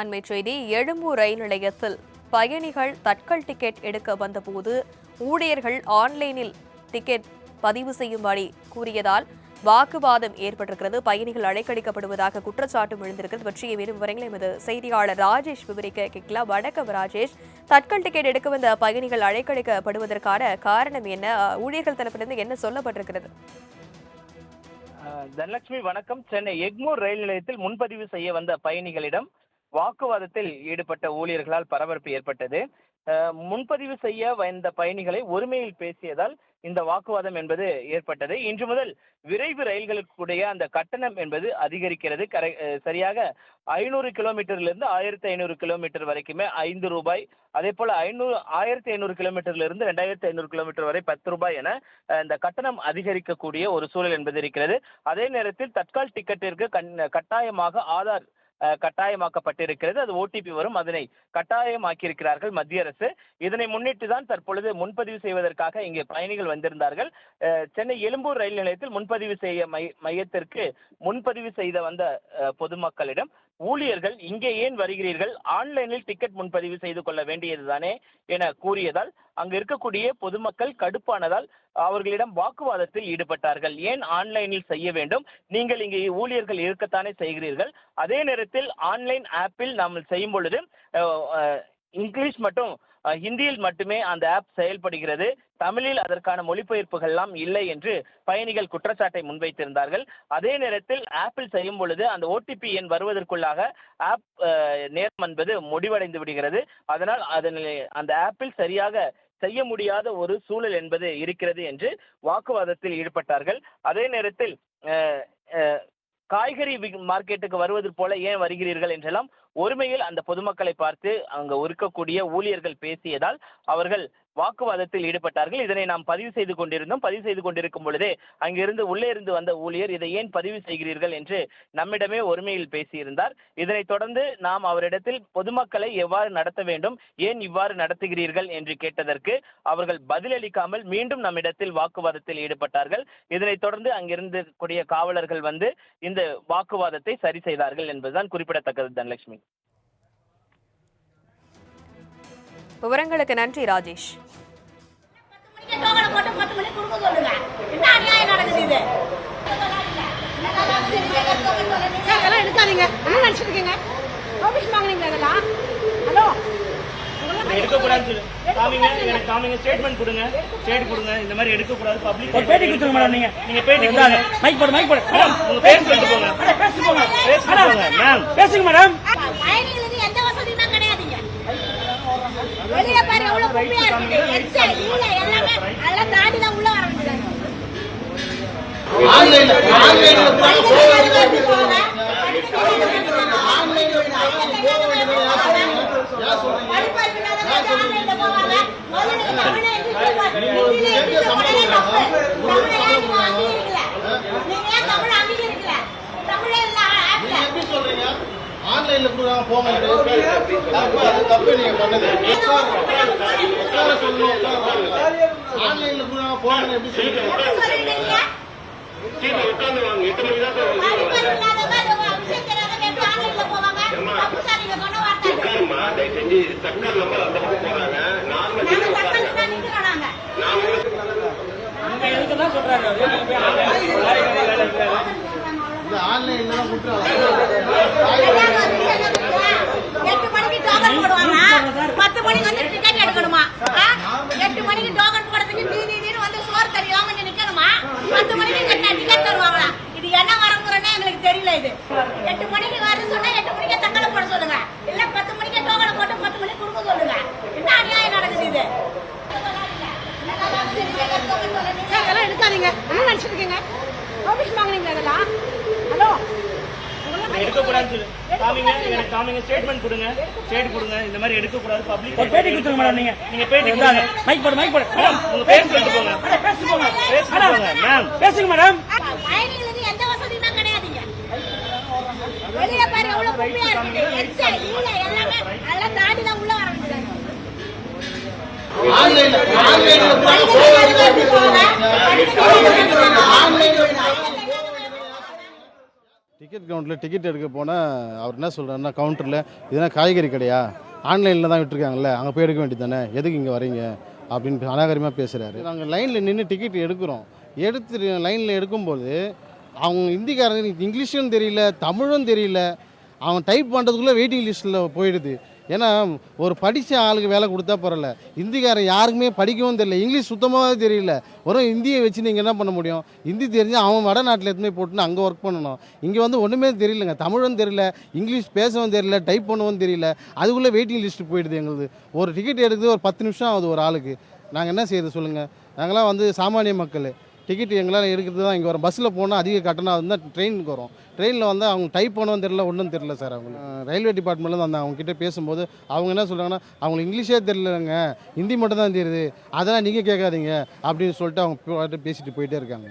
அண்மை செய்தி எழும்பூர் ரயில் நிலையத்தில் பயணிகள் தட்கல் டிக்கெட் எடுக்க வந்தபோது ஊழியர்கள் ஆன்லைனில் டிக்கெட் பதிவு செய்யும்படி கூறியதால் வாக்குவாதம் ஏற்பட்டிருக்கிறது. பயணிகள் அழைக்கடிக்கப்படுவதாக குற்றச்சாட்டும் எழுந்திருக்கிறது. பற்றிய மேலும் விவரங்களை எமது செய்தியாளர் ராஜேஷ் விவரிக்க கேட்கலாம். வணக்கம் ராஜேஷ். தட்கல் டிக்கெட் எடுக்க வந்த பயணிகள் அழைக்கடிக்கப்படுவதற்கான காரணம் என்ன? ஊழியர்கள் தரப்பிலிருந்து என்ன சொல்லப்பட்டிருக்கிறது? தனலட்சுமி வணக்கம். சென்னை எக்மூர் ரயில் நிலையத்தில் முன்பதிவு செய்ய வந்த பயணிகளிடம் வாக்குவாதத்தில் ஈடுபட்ட ஊழியர்களால் பரபரப்பு ஏற்பட்டது. முன்பதிவு செய்ய வந்த பயணிகளை ஒருமையில் பேசியதால் இந்த வாக்குவாதம் என்பது ஏற்பட்டது. இன்று முதல் விரைவு ரயில்களுக்குடைய அந்த கட்டணம் என்பது அதிகரிக்கிறது. கரை சரியாக ஐநூறு கிலோமீட்டர்லேருந்து ஆயிரத்தி ஐநூறு கிலோமீட்டர் வரைக்குமே ஐந்து ரூபாய் அதே போல் ஐநூறு ஆயிரத்தி ஐநூறு கிலோமீட்டர்லேருந்து ரெண்டாயிரத்தி ஐநூறு கிலோமீட்டர் வரை பத்து ரூபாய் என இந்த கட்டணம் அதிகரிக்கக்கூடிய ஒரு சூழல் என்பது இருக்கிறது. அதே நேரத்தில் தட்கால் டிக்கெட்டிற்கு கண் கட்டாயமாக ஆதார் கட்டாயமாக்கப்பட்டிருக்கிறது. அது ஓடிபி வரும். அதனை கட்டாயமாக்கியிருக்கிறார்கள் மத்திய அரசு. இதனை முன்னிட்டு தான் தற்பொழுது முன்பதிவு செய்வதற்காக இங்கே பயணிகள் வந்திருந்தார்கள். சென்னை எழும்பூர் ரயில் நிலையத்தில் முன்பதிவு செய்ய மையத்திற்கு முன்பதிவு செய்த வந்த பொதுமக்களிடம் ஊழியர்கள் இங்கே ஏன் வருகிறீர்கள்? ஆன்லைனில் டிக்கெட் முன்பதிவு செய்து கொள்ள வேண்டியதுதானே என கூறியதால் அங்கு இருக்கக்கூடிய பொதுமக்கள் கடுப்பானதால் அவர்களிடம் வாக்குவாதத்தில் ஈடுபட்டார்கள். ஏன் ஆன்லைனில் செய்ய வேண்டும்? நீங்கள் இங்கே ஊழியர்கள் இருக்கத்தானே செய்கிறீர்கள். அதே நேரத்தில் ஆன்லைன் ஆப்பில் நாம் செய்யும் பொழுது இங்கிலீஷ் மட்டும் ஹிந்தியில் மட்டுமே அந்த ஆப் செயல்படுகிறது. தமிழில் அதற்கான மொழிபெயர்ப்புகள்லாம் இல்லை என்று பயணிகள் குற்றச்சாட்டை முன்வைத்திருந்தார்கள். அதே நேரத்தில் ஆப்பில் செய்யும் பொழுது அந்த ஓடிபி எண் வருவதற்குள்ளாக ஆப் நேரம் என்பது முடிவடைந்து விடுகிறது. அதனால் அதன் அந்த ஆப்பில் சரியாக செய்ய முடியாத ஒரு சூழல் என்பது இருக்கிறது என்று வாக்குவாதத்தில் ஈடுபட்டார்கள். அதே நேரத்தில் காய்கறி மார்க்கெட்டுக்கு வருவது போல ஏன் வருகிறீர்கள் என்றெல்லாம் ஒருமையில் அந்த பொதுமக்களை பார்த்து அங்க இருக்கக்கூடிய ஊழியர்கள் பேசியதால் அவர்கள் வாக்குவாதத்தில் ஈடுபட்டார்கள். இதனை நாம் பதிவு செய்து கொண்டிருந்தோம். பதிவு செய்து கொண்டிருக்கும் பொழுதே அங்கிருந்து உள்ளே இருந்து வந்த ஊழியர் இதை ஏன் பதிவு செய்கிறீர்கள்? என்று நம்மிடமே ஒருமையில் பேசியிருந்தார். இதனைத் தொடர்ந்து நாம் அவரிடத்தில் பொதுமக்களை எவ்வாறு நடத்த வேண்டும் ஏன் இவ்வாறு நடத்துகிறீர்கள் என்று கேட்டதற்கு அவர்கள் பதிலளிக்காமல் மீண்டும் நம்மிடத்தில் வாக்குவாதத்தில் ஈடுபட்டார்கள். இதனைத் தொடர்ந்து அங்கிருந்து கூடிய காவலர்கள் வந்து இந்த வாக்குவாதத்தை சரி செய்தார்கள் என்பதுதான் குறிப்பிடத்தக்கது தனலட்சுமி. விவரங்களுக்கு நன்றி ராஜேஷ் மணிக்கு டோக்கனை போட்டு பத்து மணிக்கு கொடுக்க சொல்லுங்க என்ன அநியாயம் நடக்குது இது சார் இதெல்லாம் எடுக்காதீங்க என்ன நினைச்சிட்டு இருக்கீங்க ஆபீஸ் வாங்குனீங்களா இதெல்லாம் ஹலோ எடுக்கக்கூடாதுன்னு சொல்லு. காமிங்க எனக்கு காமிங்க ஸ்டேட்மெண்ட் கொடுங்க. ஸ்டேட் கொடுங்க. இந்த மாதிரி எடுக்கக்கூடாது. பப்ளிக் ஒரு பேட்டி கொடுத்துருங்க மேடம் நீங்க. நீங்க பேட்டி. கொடுங்க. மைக் போடு மைக் போடு. மேடம் உங்க பேர் சொல்லிட்டு போங்க. மேடம், பேசுங்க போங்க. பேசிட்டு போங்க. மேம் பேசுங்க மேடம் பயணிகளுக்கு எந்த வசதியுமே கிடையாதுங்க. வெளியில பாரு எவ்வளவு குப்பையா இருக்குது எச்ச ஈல எல்லாமே எல்லாம் தாண்டி தான் உள்ள வர வேண்டியது ஆன்லைன்ல ஆன்லைன்ல போகாதீங்க படிப்பறிவு ஆன்லைன்ல கொடுக்குறாங்க போங்க அது தப்பு நீங்க பண்ணது உட்கார சொல்லணும் ஆன்லைன்ல கொடுக்குறாங்க போங்க எப்படி சொல்றீங்க எப்படி சொல்றீங்க? படிப்பறிவு இல்லாதவங்க, இந்த விஷயம் தெரியாதவங்க எப்படி ஆன்லைன்ல போவாங்க? தப்பு சார் நீங்க சொன்ன வார்த்தை. நாங்க தக்காளி தான் நிக்கிறோம் நாங்க. இதுக்கு தான் சொல்றாரு அவரு. நீங்க போய் ஆன்லைன்ல இந்த ஆன்லைன்ல தான் கொடுக்குறாங்க எல்லாரும் ஒரு விஷயம் தெரியுமா? எட்டு மணிக்கு டோக்கன் போடுவாங்க பத்து மணிக்கு வந்து டிக்கெட் எடுக்கணுமா? எட்டு மணிக்கு டோக்கன் போடுறதுக்கு நீ நீ நீன்னு வந்து சோறு தருவாங்க வந்து நிக்கணுமா? பத்து மணிக்கு டிக்கெட் தருவாங்களா? இது என்ன வரமுறைன்னே எங்களுக்கு தெரியல இது. எட்டு மணிக்கு வர சொன்னா எட்டு மணிக்கு தக்கலை போட சொல்லுங்க இல்ல பத்து மணிக்கு டோக்கனை போட்டு பத்து மணிக்கு கொடுக்க சொல்லுங்க என்ன அநியாயம் நடக்குது இது சார் இதெல்லாம் எடுக்காதீங்க என்ன நினைச்சிட்டு இருக்கீங்க ஆபீஸ் வாங்குனீங்களா இதெல்லாம் ஹலோ எடுக்கக்கூடாதுன்னு சொல்லு. காமிங்க எனக்கு காமிங்க ஸ்டேட்மெண்ட் கொடுங்க. ஸ்டேட் கொடுங்க. இந்த மாதிரி எடுக்கக்கூடாது. பப்ளிக் ஒரு பேட்டி கொடுத்துருங்க மேடம் நீங்க. நீங்க பேட்டி. கொடுங்க. மைக் போடு மைக் போடு. மேடம் உங்க பேர் சொல்லிட்டு போங்க. பேசுங்க போங்க. போங்க மேம் பேசுங்க மேடம் எந்த வசதியுமே கிடையாதுங்க. வெளியில பாரு எவ்வளவு குப்பையா இருக்குது. எச்ச ஈல எல்லாமே எல்லாம் தாண்டி தான் உள்ள வர வேண்டியது ஆன்லைன்ல ஆன்லைன்ல போகாதீங்க எப்படி சொல்றீங்க ஆன்லைன்ல டிக்கெட் கவுண்டரில் டிக்கெட் எடுக்க போனால் அவர் என்ன சொல்கிறாருன்னா கவுண்டரில் இதெல்லாம் காய்கறி கடையா? ஆன்லைனில் தான் விட்டுருக்காங்கல்ல அங்கே போய் எடுக்க வேண்டியது தானே எதுக்கு இங்கே வரீங்க அப்படின்னு அனாகரியமாக பேசுகிறாரு நாங்கள் லைனில் நின்று டிக்கெட் எடுக்கிறோம். எடுத்து லைனில் எடுக்கும்போது அவங்க ஹிந்திக்காரங்க இங்கிலீஷும் தெரியல தமிழும் தெரியல. அவன் டைப் பண்ணுறதுக்குள்ளே வெயிட்டிங் லிஸ்ட்டில் போயிடுது. ஏன்னா ஒரு படித்த ஆளுக்கு வேலை கொடுத்தா பரவாயில்ல. ஹிந்திக்காரன் யாருக்குமே படிக்கவும் தெரியல. இங்கிலீஷ் சுத்தமாகவே தெரியல. வெறும் ஹிந்தியை வச்சு நீங்கள் என்ன பண்ண முடியும்? ஹிந்தி தெரிஞ்சு அவன் வடநாட்டில் எதுவுமே போட்டுன்னு அங்கே ஒர்க் பண்ணணும். இங்கே வந்து ஒன்றுமே தெரியலங்க. தமிழும் தெரியல இங்கிலீஷ் பேசவும் தெரியல டைப் பண்ணவும் தெரியல. அதுக்குள்ளே வெயிட்டிங் லிஸ்ட்டு போயிடுது எங்களுது. ஒரு டிக்கெட் எடுக்குது ஒரு பத்து நிமிஷம் ஆகுது ஒரு ஆளுக்கு. நாங்கள் என்ன செய்யறது சொல்லுங்கள் நாங்களாம் வந்து சாமானிய மக்கள். டிக்கெட் எங்களால் எடுக்கிறது தான் இங்கே வரோம். பஸ்ஸில் போனால் அதிக கட்டணம் இருந்தால் ட்ரெயினுக்கு வரும். ட்ரெயினில் வந்து அவங்க டைப் பண்ணவும் தெரியல ஒன்றும் தெரியல சார் அஹ் ரயில்வே டிபார்ட்மெண்ட்லேருந்து வந்தாங்க அவங்க கிட்ட பேசும்போது அவங்க என்ன சொல்கிறாங்கன்னா அவங்களுக்கு இங்கிலீஷே தெரியலங்க. ஹிந்தி மட்டும் தான் தெரியுது. அதெல்லாம் நீங்கள் கேட்காதீங்க. அப்படின்னு சொல்லிட்டு அவங்க பேசிட்டு போயிட்டே இருக்காங்க.